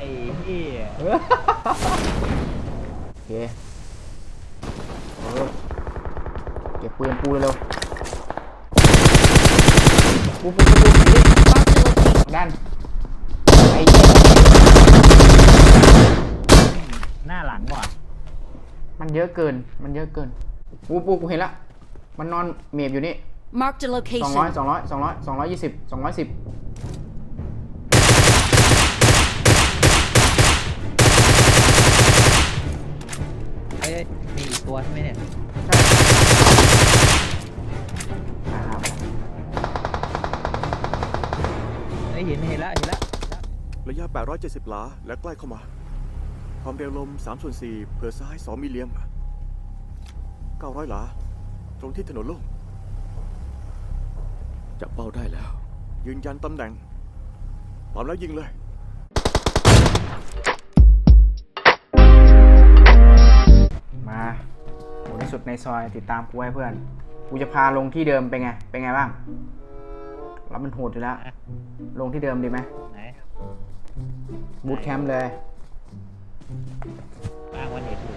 ไอ้เหี้ยเออโอเคเออเก็บปืนปูเร็วๆปูปูปูปูนี่ Marked a location. ด้านไอ้เหี้ยหน้าหลังว่ะมันเยอะเกิน มันเยอะเกินปูปูกูเห็นละ มันนอนเมียบอยู่นี่ Marked a สองร้อย location. สองร้อยสองร้อยสองร้อยยี่สิบสองร้อยสิบ 870 หลา และใกล้เข้ามา ความเร็วลม3ส่วน4เผื่อซ้าย 2 มิลลิเลียม 900 หลา ตรงที่ถนนโล่งจับเป้าได้แล้ว ยืนยันตำแหน่งพร้อมแล้วยิงเลยมาโหดที่สุดในซอยติดตามกูไว้เพื่อน กูจะพาลงที่เดิมเป็นไง เป็นไงบ้าง แล้วมันโหดอยู่แล้วอะลงที่เดิมดีไหมไหน บูทแคมป์เลยบ้างวันเน็ตถูก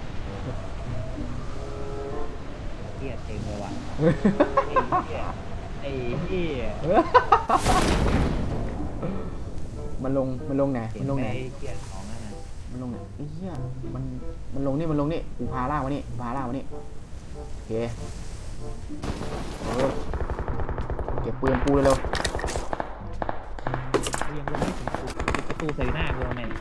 เหี้ยเต็มเลยว่ะไอ้เหี้ยไอ้เหี้ยมันลงมันลงไหนเห็มันนลงไหนไอ้เหี้ยของนั่นน่ะมันลงไหนไอ้เหี้ยมันมันลงนี่มันลงนี่กูพาล่างมานี่พาล่างมานี่โอเคเออเก็บปืนปูเร็วกูยังลงไม่ถึง ประตูปิดประตูใส่หน้ากูทำไมๆ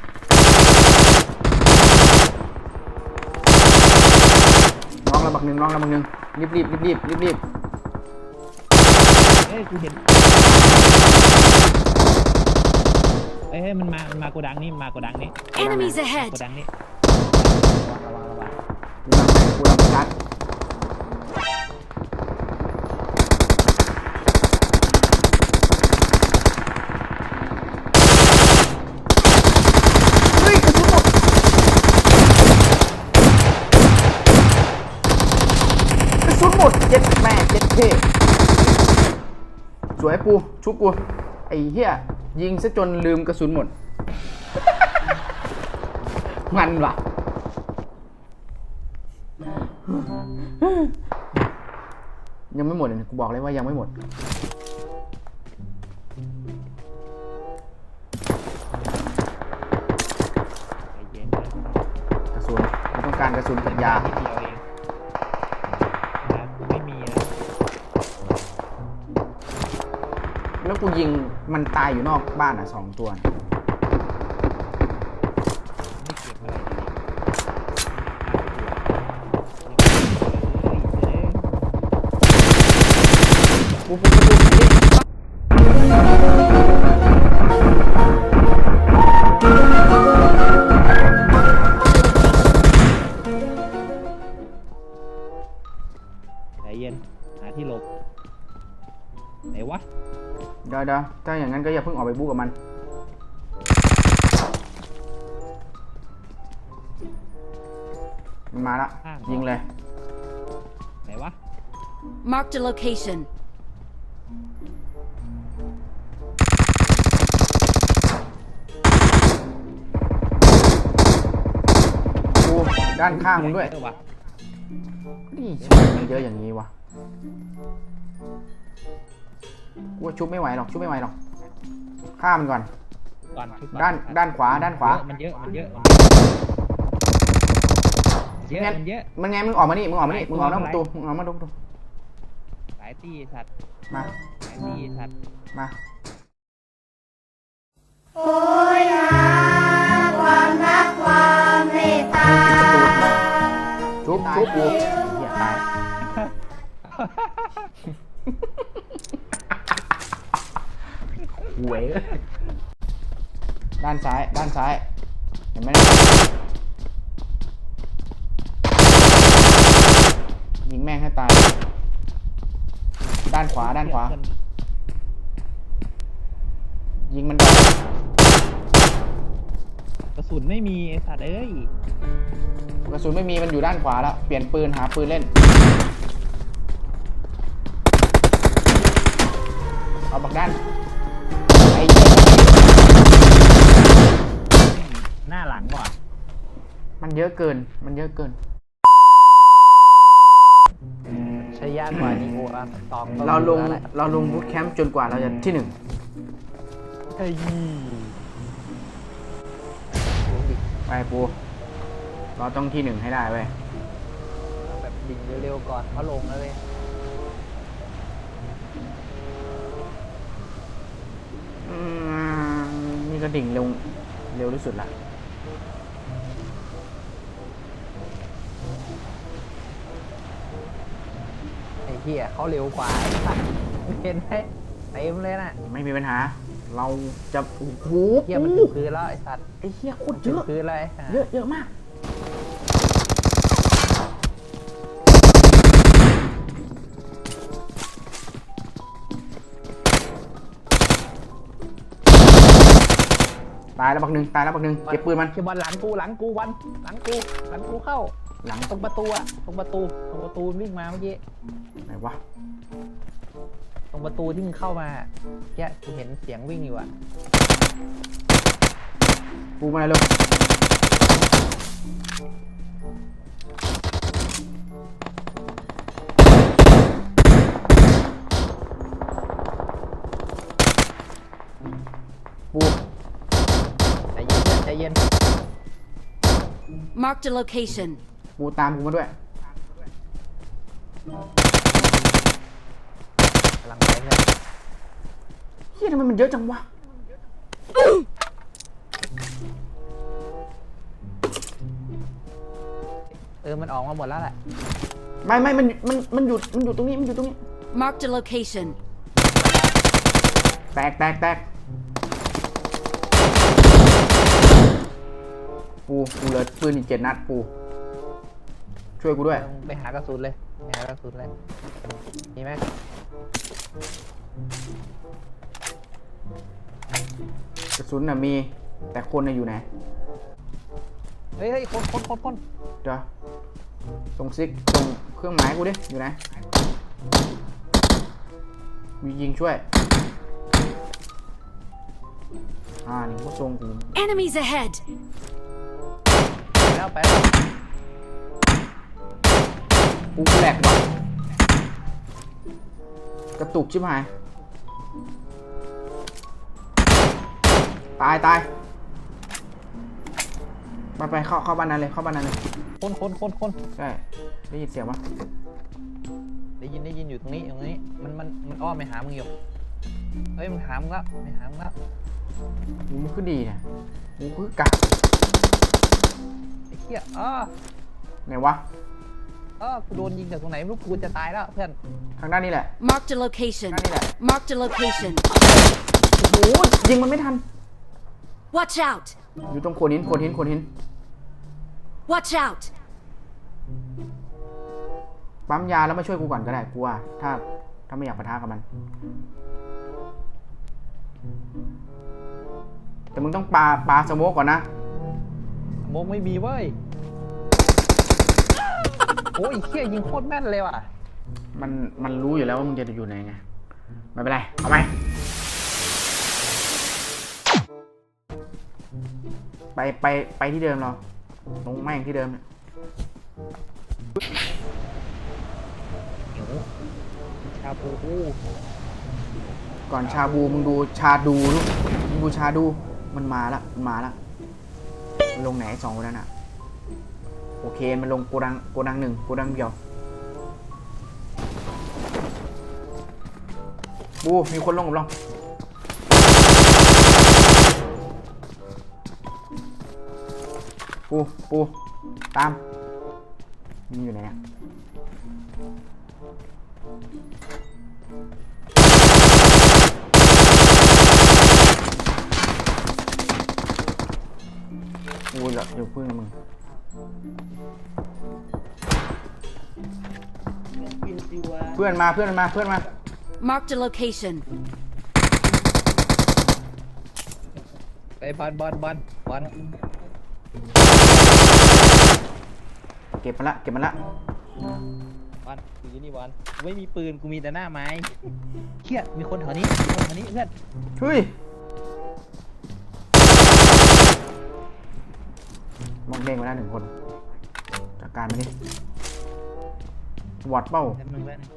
น้องระบักหนึ่งน้องระบักหนึ่งรีบรีบรีบรีบรีบรีบเอ้ยกูเห็นเอ้ยเฮ้ยมันมามันมาโกดังนี่มันมาโกดังนี่ Enemies ahead. โกดังนี่ระวังระวังระวังกูนำไปกูนำไปชัดเฮ้ยกระสุนหมดกระสุนหมดเจ็ดแม่ เท่สวยปูชุบกู ไอ้เหี้ยยิงซะจนลืมกระสุนหมด มันว่ะ ยังไม่หมดเลยกูบอกเลยว่ายังไม่หมด กระสุนต้องการกระสุนกับยา กูยิงมันตายอยู่นอกบ้านอะสองตัวน่ะไม่เก็บอะไรเลยกูกูกูกู ไปบู๊กับมัน มันมาละข้างยิงเลย ไหนวะ Marked a location. กูด้านข้างมึงด้วยเออวะนี่มันเยอะอย่างนี้วะกูว่าชุบไม่ไหวหรอก ชุบไม่ไหวหรอก ฆ่ามันก่อน ก่อนชุบก่อด้านด้านขวาด้านขวา มันเยอะมันเยอะมันเยอะงั้นมันเยอะมันไงมึงออกมานี่มึงออกมานี่มึงออกนอกประตูมึงออกมาดูประตูสายตีสัตว์มาสายตีสัตว์มาโอ้ยหาความรักความเมตตาชุบชุบกูเหี้ยตาย หวยด้านซ้าย ด้านซ้าย เห็นไหมยิงแม่งให้ตาย ด้านขวา ด้านขวา ยิงมันก่อนกระสุนไม่มีไอ้สัตว์เอ้ย กระสุนไม่มีมันอยู่ด้านขวาแล้ว เปลี่ยนปืนหาปืนเล่น เอาบักด้าน ไอ้เหี้ย มันเยอะเกิน มันเยอะเกิน ใช้ยากกว่านีโออะตองก็เราลงแล้วแหะเราลงบูทแคมป์จนกว่าเราจะที่หนึ่งเฮ้ยไปปูเราต้องที่หนึ่งให้ได้เว้ยเอาแบบดิ่งเร็วๆก่อนเขาลงแล้วเลยอืมนี่ก็ดิ่งเร็วเร็วที่สุดละ เหี้ยเขาเร็วกว่าไอ้สัตว์เห็นไหมเต็มเลยน่ะไม่มีปัญหา เราจะโอ้โหเหี้ยมันปูถึงพื้นแล้วไอ้สัตว์ไอ้เหี้ยโคตรเยถึงอะ พื้นเลยเยอะเยอะมาก ตายแล้วบักหนึ่งตายแล้วบักหนึ่งเก็บปืนมันเก็บบอลหลังกูหลังกูวันหลังกูหลังกูเข้า หลังตรงประตูอะตรงประตูตรงประตูวิ่งมาเมื่อกี้ไหนวะตรงประตูที่มึงเข้ามาแกกูเห็นเสียงวิ่งอยู่อะปูมาเลยเร็วปูใจเย็นเพื่อนใจเย็น Marked a location. ปูตามกูมาด้วยกำลังไปเพื่อนเฮียทำไมมันเยอะจังวะเออ มันออกมาหมดแล้วแหละ ไม่ไม่มันมันมันอยู่มันอยู่ตรงนี้มันอยู่ตรงนี้ Marked a location. แตกแตกแตกปูปูเหลือปืนอีกเจ็ดนัดปู ช่วยกูด้วยมึงไปหากระสุนเลยไปหากระสุนเลยมีไหมกระสุนน่ะมี แต่คนน่ะอยู่ไหน เฮ้ยเฮ้ยคนคนคนคนเดี๋ยวส่งซิกส่งเครื่องหมายกูดิ อยู่ไหน มียิงช่วย อ่า นี่กูส่งกู Enemies ahead. ไปแล้วไปแล้ว กูแหลกว่ะกระตุกชิบหาย ตายตายไปไปเข้าเข้าบ้านนั้นเลยเข้าบ้านนั้นเลยคนคนคนคนใช่ได้ยินเสียงปะได้ยินได้ยินอยู่ตรงนี้อยู่ตรงนี้ มันมันมันอ้อมไปหามึงอยู่เฮ้ยมันหามึงแล้วไปหามึงแล้วกูมันคือดีนะกูคือกะไอ้เหี้ยอ้อไหนวะ อ้อกูโดนยิงจากตรงไหนไม่รู้กูจะตายแล้วเพื่อนทางด้านนี้แหละ Marked a location. ด้านนี้แหละ Marked a location. โอ้โหยิงมันไม่ทัน Watch out. อยู่ตรงโคนหินโคนหินโคนหิน Watch out. ปั๊มยาแล้วมาช่วยกูก่อนก็ได้กูว่าถ้าถ้าไม่อยากปะทะกับมัน แต่มึงต้องปาปาสโมกก่อนนะโมกไม่มีเว้ยโอ้ยไอ้เหี้ยยิงโคตรแม่นเลยว่ะ มันมันรู้อยู่แล้วว่ามึงจะอยู่ไหนไงไม่เป็นไร เอาไหมไปไปไปที่เดิมเราตรงแม่งที่เดิมเนี่ยชาบูก่อนชาบูมึงดูชาดูลูกมึงดูชาดูมันมาละมันมาละมันลงไหนไอ้สองคนนั้นอะ โอเคมันลงโกดังโกดังหนึ่งโกดังเดียวบูมีคนลงกับเราปูปูตามมึงอยู่ไหนอะกูเหรอเดี๋ยวพึ่งนะมึง เพื่อนมาเพื่อนมาเพื่อนมา Marked a location. ไปบอลบอลบอลบอลเก็บมันละเก็บมันละบอลกูอยู่นี่บอลกูไม่มีปืนกูมีแต่หน้าไม้เหี้ยมีคนแถวนี้มีคนแถวนี้เพื่อนเฮ้ยมอง เด้งไปแล้วหนึ่งคนจัดการมันดิวอดเป้าแป๊บนึงแป๊บนึง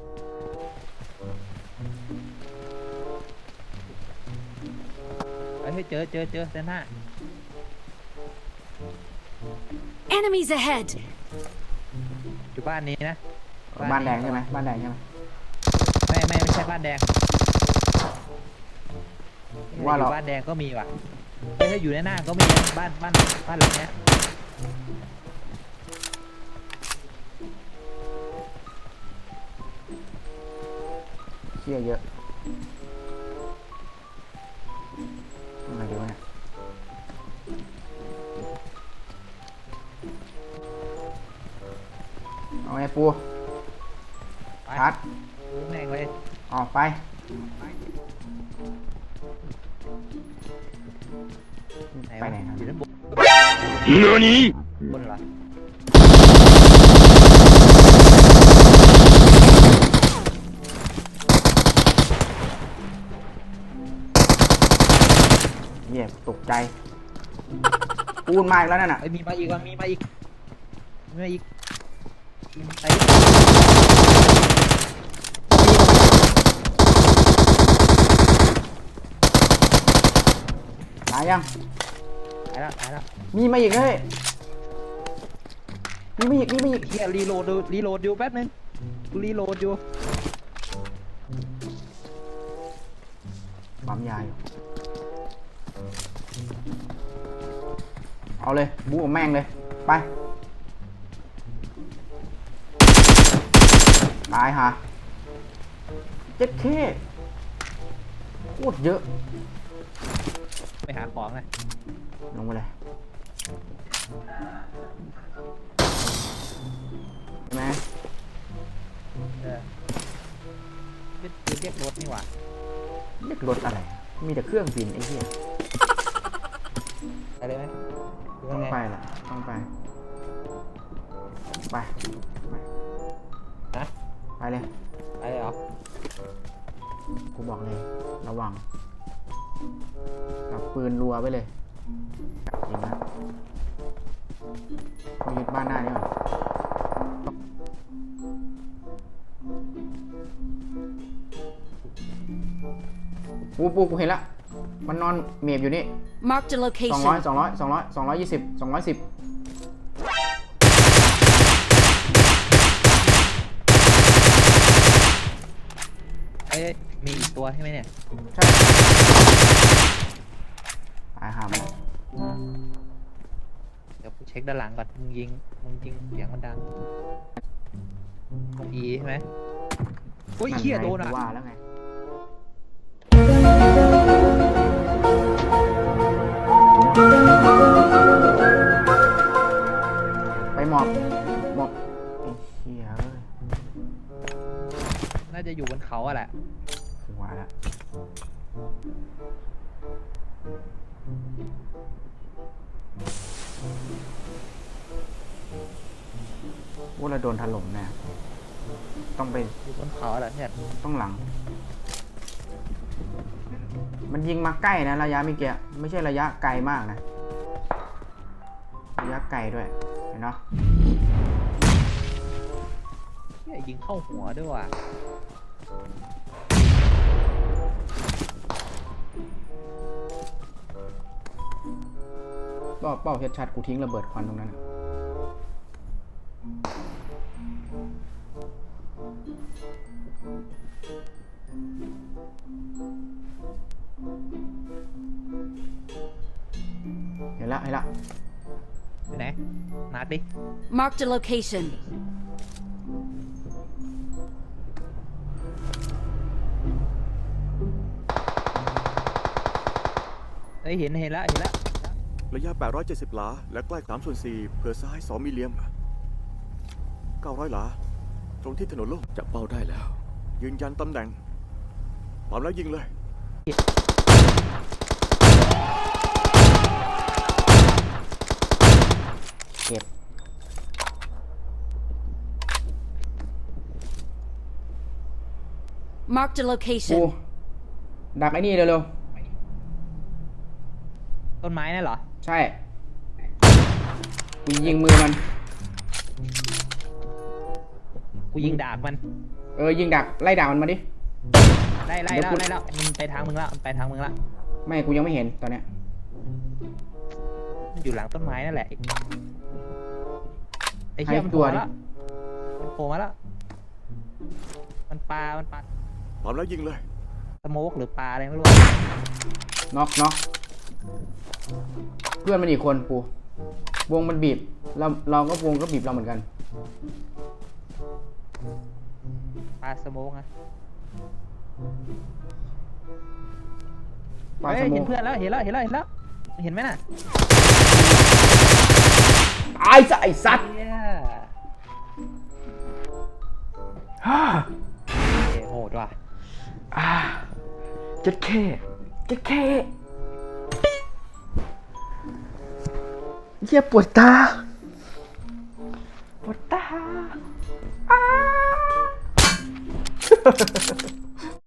เฮ้ยเจอเจอเจอเซน่า Enemies ahead! อยู่บ้านนี้นะบ้านแดงใช่ไหมบ้านแดงใช่ไหม ไม่ไม่ไม่ใช่บ้านแดงว่าอเรายู่บ้านแดงก็มีว่ะเฮ้ยถ้าอยู่ในหน้าก็มีนะบ้านบ้านบ้านหลังเนี้ย เชี่ยเยอะอะไรดีวะเนี่ยเอาไงปู บนเหรอเหี้ยตกใจปูนมาอีกแล้วนั่นน่ะเอ้ยมีมาอีกว่ะมีมาอีกมีมาอีกไอ้ตายยังตายแล้วตายแล้วมีมาอีกเฮ้ยมีมาอีกมีมาอีกเฮียรีโหลดดูรีโหลดอยู่แป๊บนึงรีโหลดอยู่ปั๊มยาอยู่เอาเลยบู๊กับแม่งเลย ไป ตายฮะเจ็ดเคโคตรเยอะ ไปหาของนะ ลงไปเลยใช่ไหมเออเรียกเรียกรถนี่หว่าเรียกรถอะไร มีแต่เครื่องบินไอ้เหี้ยไปเลยไหมหรือต้ว่าองไงไปแหละต้องไปไป ไป ฮะไปเลยไปเลยเหรอกูบอกเลย ระวังกับปืนรัวไว้เลย ยิงนะเขายึดบ้านหน้านี่ก่อนปูปูกูเห็นละ มันนอนเมียบอยู่นี่ Marked a สองร้อย location. สองร้อยสองร้อยสองร้อยยี่สิบสองร้อยสิบเอ้ยมีอีกตัวใช่ไหมเนี่ย ใช่ตาย หามันเดี๋ยวกูเช็คด้านหลังก่อนมึงยิงมึงยิงเสียงมันดังตรงอีใช่ไหมโอ้ยเฮียไงโดนอะกูว่าแล้วไงไปหมอบหมอบไอ้เชี่ยเอ้ยน่าจะอยู่บนเขาอะแหละถึงว่าแล้ว ว่าเราโดนถล่มแน่ต้องไปอยู่บนเขาอะแหละเนี่ยต้องหลัง มันยิงมาใกล้นะระยะเมื่อกี้ไม่ใช่ระยะไกลมากนะ ระยะไกลด้วย เห็นเนาะเฮียยิงเข้าหัวด้วยว่ะ เป้าเป้าเฮดชัดกูทิ้งระเบิดควันตรงนั้นอะเห็นละเห็นละไปไหนมาร์คดิ Marked a location. เฮ้ยเห็นเห็นแล้วเห็นแล้ว ระยะ 870 หลา และใกล้3ส่วน4เผื่อซ้าย 2 มิลลิเลียม 900 หลา ตรงที่ถนนโล่งจับเป้าได้แล้ว ยืนยันตำแหน่งพร้อมแล้วยิงเลย เก็บ Marked a กู location. ดักไอ้นี่เร็วต้นไม้นั่นเหรอๆ ใช่กูยิงมือมัน กูยิงดาบมัน เออยิงดักไล่ด่ามันมาดิ ไล่ไล่เดี๋แล้ยววกูไล่แล้วมันไปทางมึงแล้วมันไปทางมึงแล้วไม่กูยังไม่เห็นตอนเนี้ยมันอยู่หลังต้นไม้นั่นแหละไอ้ให้เหี้ยมันตัโผวล่ดิแล้วมันโผล่มาแล้วมันปลา มันปลาพร้อมแล้วยิงเลย สโมกหรือปลาอะไรไม่รู้น็อกน็อก เพื่อนมันอีกคนปู วงมันบีบ เราเราก็วงก็บีบเราเหมือนกัน ปลาสโมกนะปลาเฮ้สยโมเห็นกเพื่อนแล้วเห็นแล้วเห็นแล้วเห็นแล้ว เห็นไหมน่ะตายซะไอ้สัตว์เหี้ยฮ่าเฮ้ยโหดว่ะ อ่าจะแค่จะแค่เหี้ยปวดตา ปวดตาอ้า